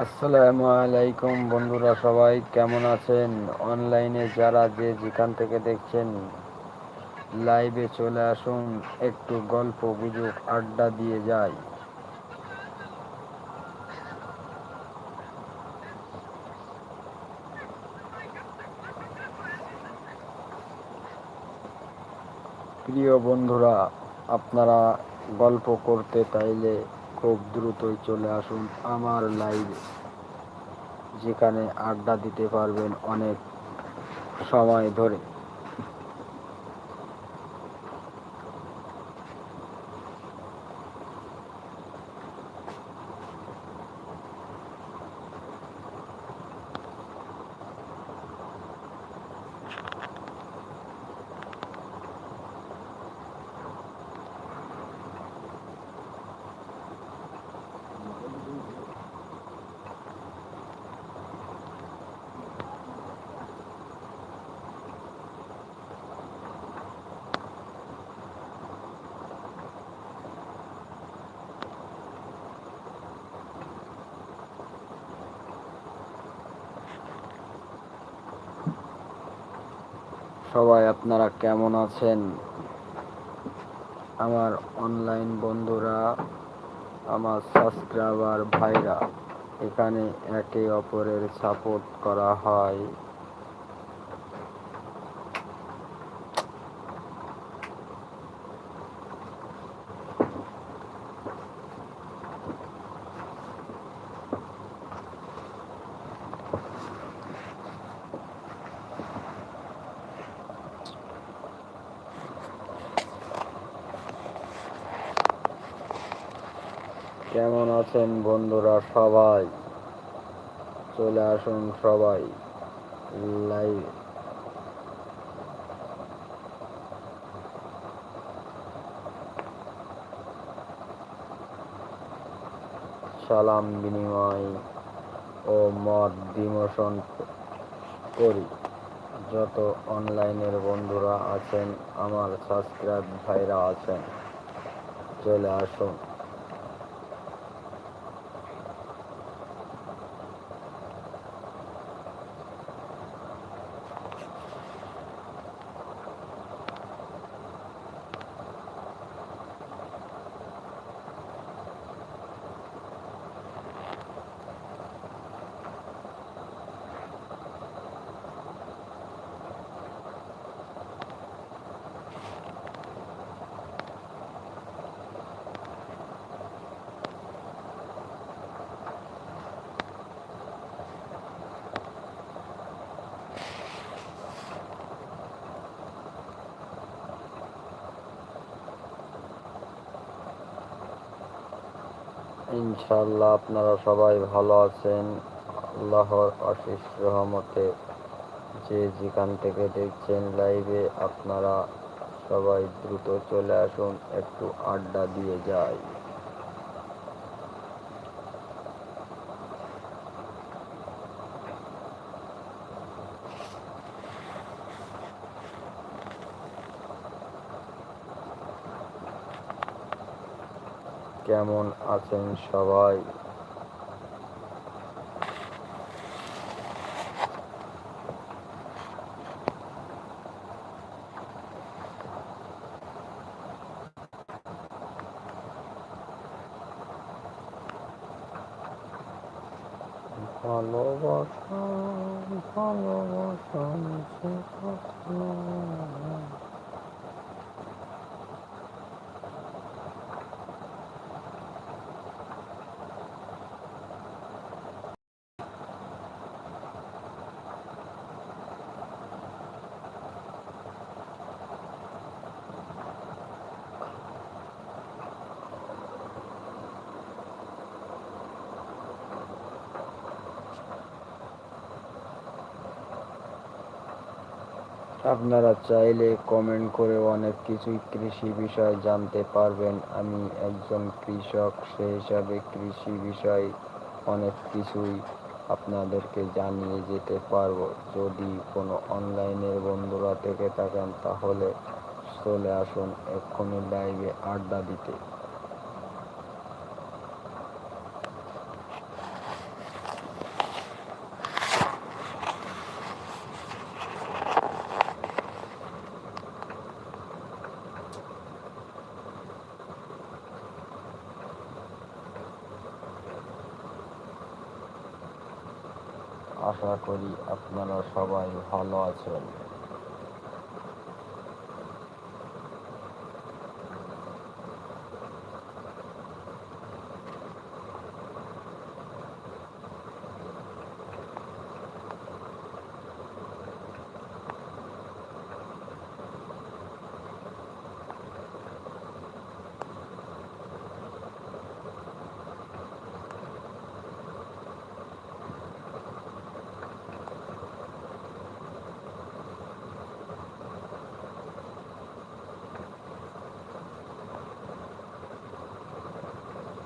আসসালামু আলাইকুম বন্ধুরা সবাই, কেমন আছেন? অনলাইনে যারা যে যেখান থেকে দেখছেন, লাইভে চলে আসুন, একটু গল্প, গুজব, আড্ডা দিয়ে যাই। প্রিয় বন্ধুরা, আপনারা গল্প করতে চাইলে খুব দ্রুতই চলে আসুন আমার লাইভে যেখানে আড্ডা দিতে পারবেন অনেক সময় ধরে। সবাই, আপনারা কেমন আছেন? আমার অনলাইন বন্ধুরা, আমার সাবস্ক্রাইবার ভাইরা, এখানে একে অপরের সাপোর্ট করা হয়। কেমন আছেন বন্ধুরা সবাই? চলে আসুন সবাই লাইভ সালাম বিনিময় ও মত বিমোচন করি। যত অনলাইনের বন্ধুরা আছেন, আমার সাবস্ক্রাইব ভাইরা আছেন, চলে আসুন। ইনশাল্লাহ আপনারা সবাই ভালো আছেন। আল্লাহর আশিস রহমতে যে যেখান থেকে দেখছেন লাইভে, আপনারা সবাই দ্রুত চলে আসুন, একটু আড্ডা দিয়ে যায় কেমন আছেন সবাই? ভালোবাসা ভালোবাসা আপনারা চাইলে কমেন্ট করে অনেক কিছুই কৃষি বিষয় জানতে পারবেন। আমি একজন কৃষক, সে হিসাবে কৃষি বিষয় অনেক কিছুই আপনাদেরকে জানিয়ে যেতে পারব। যদি কোনো অনলাইনের বন্ধুরা থেকে থাকেন, তাহলে চলে আসুন এক্ষুনি লাইভে আড্ডা দিতে। আশা করি আপনারা সবাই ভালো আছেন।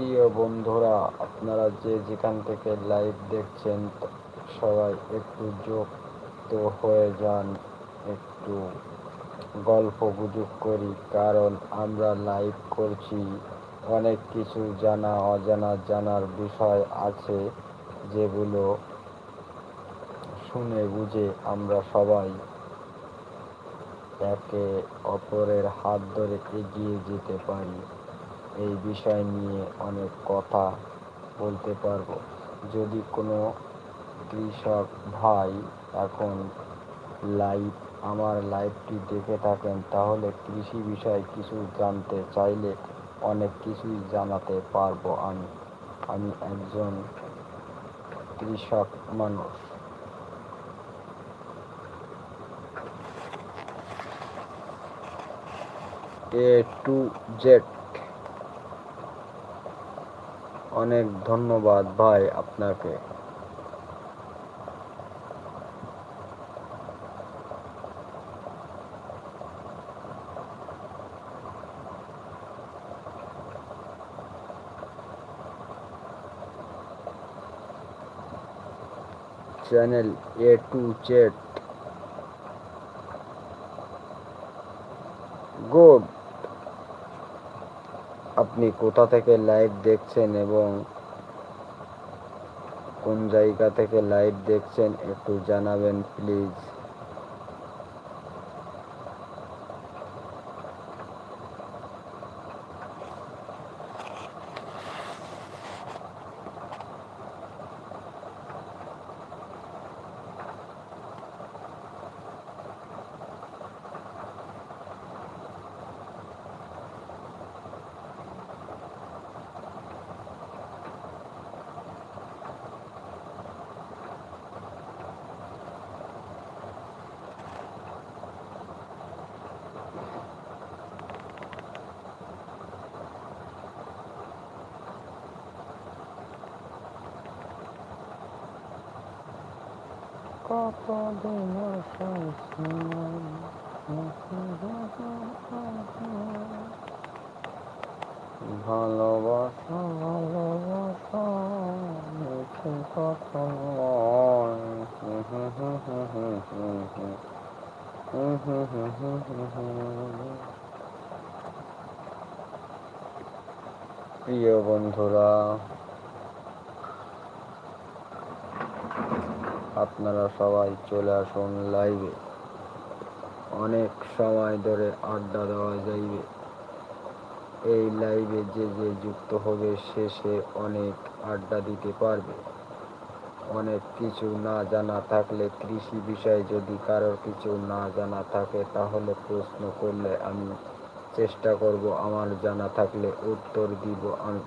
প্রিয় বন্ধুরা, আপনারা যে যেখান থেকে লাইভ দেখছেন, সবাই একটু যুক্ত হয়ে যান, একটু গল্প গুজব করি, কারণ আমরা লাইভ করছি। অনেক কিছু জানা, অজানা জানার বিষয় আছে, যেগুলো শুনে বুঝে আমরা সবাই একে অপরের হাত ধরে এগিয়ে যেতে পারি। এই বিষয় নিয়ে অনেক কথা বলতে পারব। যদি কোনো কৃষক ভাই এখন লাইভ, আমার লাইভটি দেখে থাকেন, তাহলে কৃষি বিষয়ে কিছু জানতে চাইলে অনেক কিছুই জানাতে পারব আমি। আমি একজন কৃষক মানুষ। এ টু জেড অনেক ধন্যবাদ ভাই আপনাকে। চ্যানেল এ টু জেড আপনি কোথা থেকে লাইভ দেখছেন এবং কোন জায়গা থেকে লাইভ দেখছেন একটু জানাবেন প্লিজ কতদিন ভালোবাসা ভালোবাসা মিছে কথা প্রিয় বন্ধুরা আপনারা সবাই চলে আসুন লাইভে অনেক সময় ধরে আড্ডা দেওয়া যাইবে। এই লাইভে যে যে যুক্ত হবে, সে সে অনেক আড্ডা দিতে পারবে। অনেক কিছু না জানা থাকলে কৃষি বিষয়ে যদি কারোর কিছু না জানা থাকে, তাহলে প্রশ্ন করলে আমি চেষ্টা করব, আমার জানা থাকলে উত্তর দিব আমি।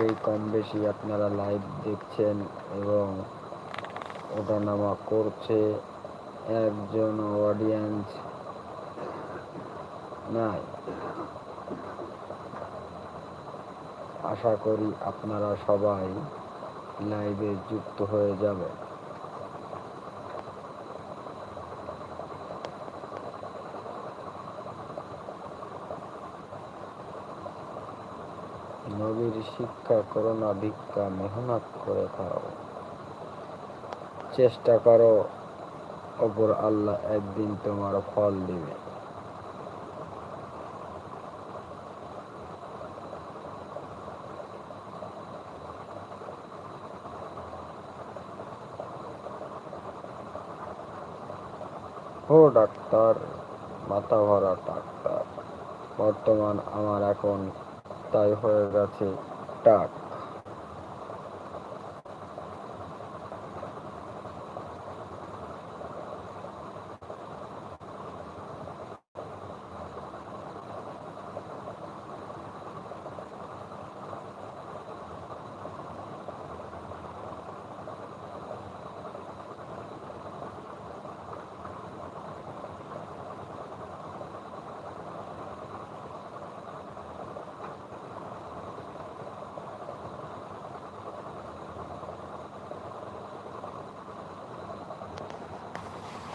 অনেকেই কম বেশি আপনারা লাইভ দেখছেন এবং ওঠানামা করছে। একজন অডিয়েন্স নাই। আশা করি আপনারা সবাই লাইভে যুক্ত হয়ে যাবেন। যদি শিক্ষা করো না ভিক্ষা মেহনত করে খাও চেষ্টা করো, অপর আল্লাহ একদিন তোমার ফল দিবে। ও ডাক্তার মাথা ভরা ডাক্তার, বর্তমান আমার এখন তাই হয়ে গেছে। টাক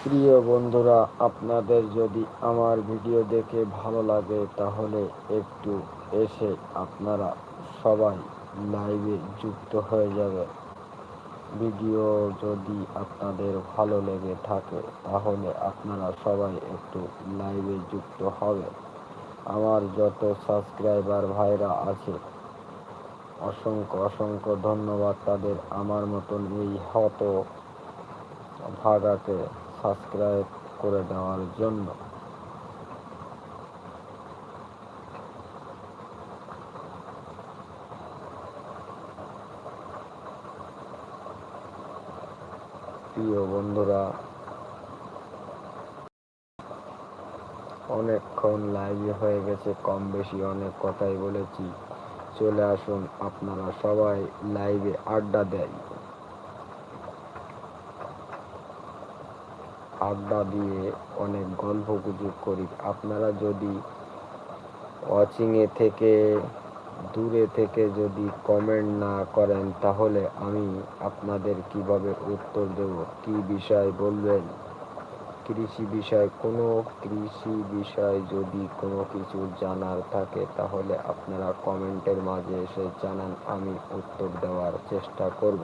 প্রিয় বন্ধুরা, আপনাদের যদি আমার ভিডিও দেখে ভালো লাগে, তাহলে একটু এসে আপনারা সবাই লাইভে যুক্ত হয়ে যাবে। ভিডিও যদি আপনাদের ভালো লেগে থাকে, তাহলে আপনারা সবাই একটু লাইভে যুক্ত হবে। আমার যত সাবস্ক্রাইবার ভাইরা আছে, অসংখ্য অসংখ্য ধন্যবাদ তাদের। আমার মতন এই হত ভাগাকে সাবস্ক্রাইব করে দেওয়ার জন্য। প্রিয় বন্ধুরা, অনেকক্ষণ লাইভে হয়ে গেছে, কম বেশি অনেক কথাই বলেছি। চলে আসুন, আপনারা সবাই লাইভে আড্ডা দেয়। আড্ডা দিয়ে অনেক গল্প গুজব করি। আপনারা যদি ওয়াচিংয়ে থেকে, দূরে থেকে যদি কমেন্ট না করেন, তাহলে আমি আপনাদের কীভাবে উত্তর দেব? কি বিষয় বলবেন? কৃষি বিষয়, কোনো কৃষি বিষয় যদি কোনো কিছু জানার থাকে, তাহলে আপনারা কমেন্টের মাঝে এসে জানান, আমি উত্তর দেওয়ার চেষ্টা করব।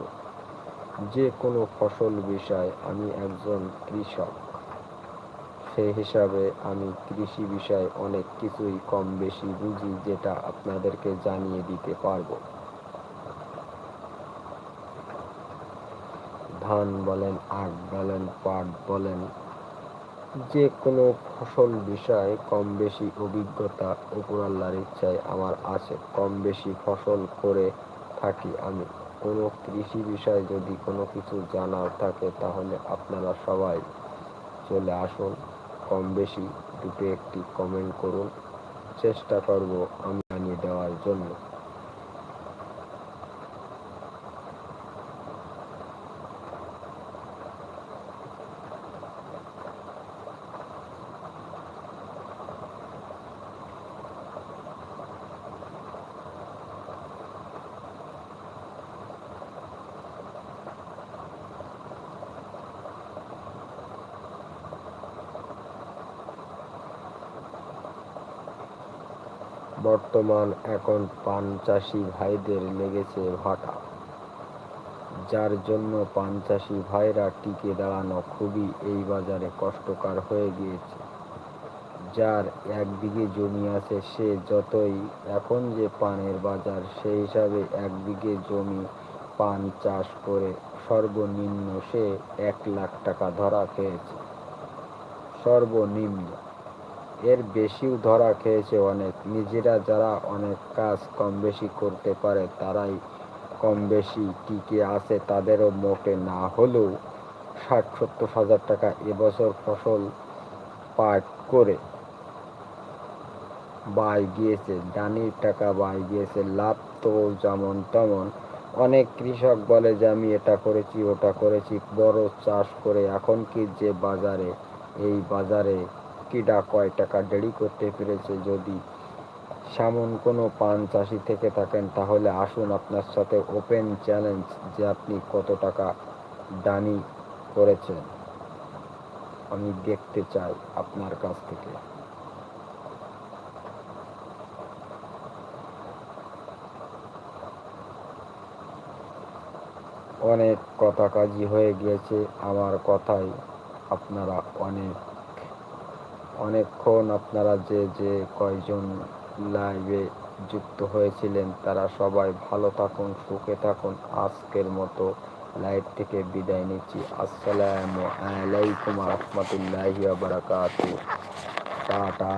যে কোনো ফসল বিষয় আমি একজন কৃষক। সে হিসাবে আমি কৃষি বিষয়ে অনেক কিছুই কম বেশি বুঝি যেটা আপনাদেরকে জানিয়ে দিতে পারব। ধান বলেন, আখ বলেন, পাট বলেন, যে কোনো ফসল বিষয়ে কম বেশি অভিজ্ঞতা উপর ইচ্ছায় আমার আছে। কম বেশি ফসল করে থাকি আমি। কোনো কৃষি বিষয়ে যদি কোনো কিছু জানার থাকে, তাহলে আপনারা সবাই চলে আসুন। কম বেশি দুটো একটি কমেন্ট করুন। চেষ্টা করব আমি জানিয়ে দেওয়ার জন্য। বর্তমান এখন পান চাষি ভাইদের লেগেছে ভাটা, যার জন্য পান চাষি ভাইরা টিকে দাঁড়ানো খুবই এই বাজারে কষ্টকর হয়ে গিয়েছে। যার এক বিঘে জমি আছে, সে যতই এখন যে পানের বাজার, সেই হিসাবে এক বিঘে জমি পান চাষ করে সর্বনিম্ন সে এক লাখ টাকা ধরা খেয়েছে। সর্বনিম্ন। এর বেশিও ধরা খেয়েছে অনেক। নিজেরা যারা অনেক কাজ কম বেশি করতে পারে, তারাই কম বেশি টিকে আছে তাদেরও মোটে না হলেও ষাট সত্তর হাজার টাকা এবছর ফসল পাট করে বাই গিয়েছে ডানির টাকা বাই গিয়েছে, লাভ তো যেমন তেমন। অনেক কৃষক বলে যে, আমি এটা করেছি, ওটা করেছি, বড় চাষ করে এখন কি যে বাজারে, এই বাজারে কিডা কয় টাকা দেরি করতে পেরেছে যদি সেমন কোনো পান চাষি থেকে থাকেন, তাহলে আসুন আপনার সাথে ওপেন চ্যালেঞ্জ যে আপনি কত টাকা দানি করেছেন। আমি দেখতে চাই আপনার কাছ থেকে। অনেক কথা কাজী হয়ে গিয়েছে, আমার কথাই আপনারা অনেক অনেকক্ষণ আপনারা যে যে কয়জন লাইভে যুক্ত হয়েছিলেন, তারা সবাই ভালো থাকুন, সুখে থাকুন। আজকের মতো লাইভ থেকে বিদায় নিচ্ছি। আসসালামু আলাইকুম রহমতুল্লাহ বারাকাতু টাটা।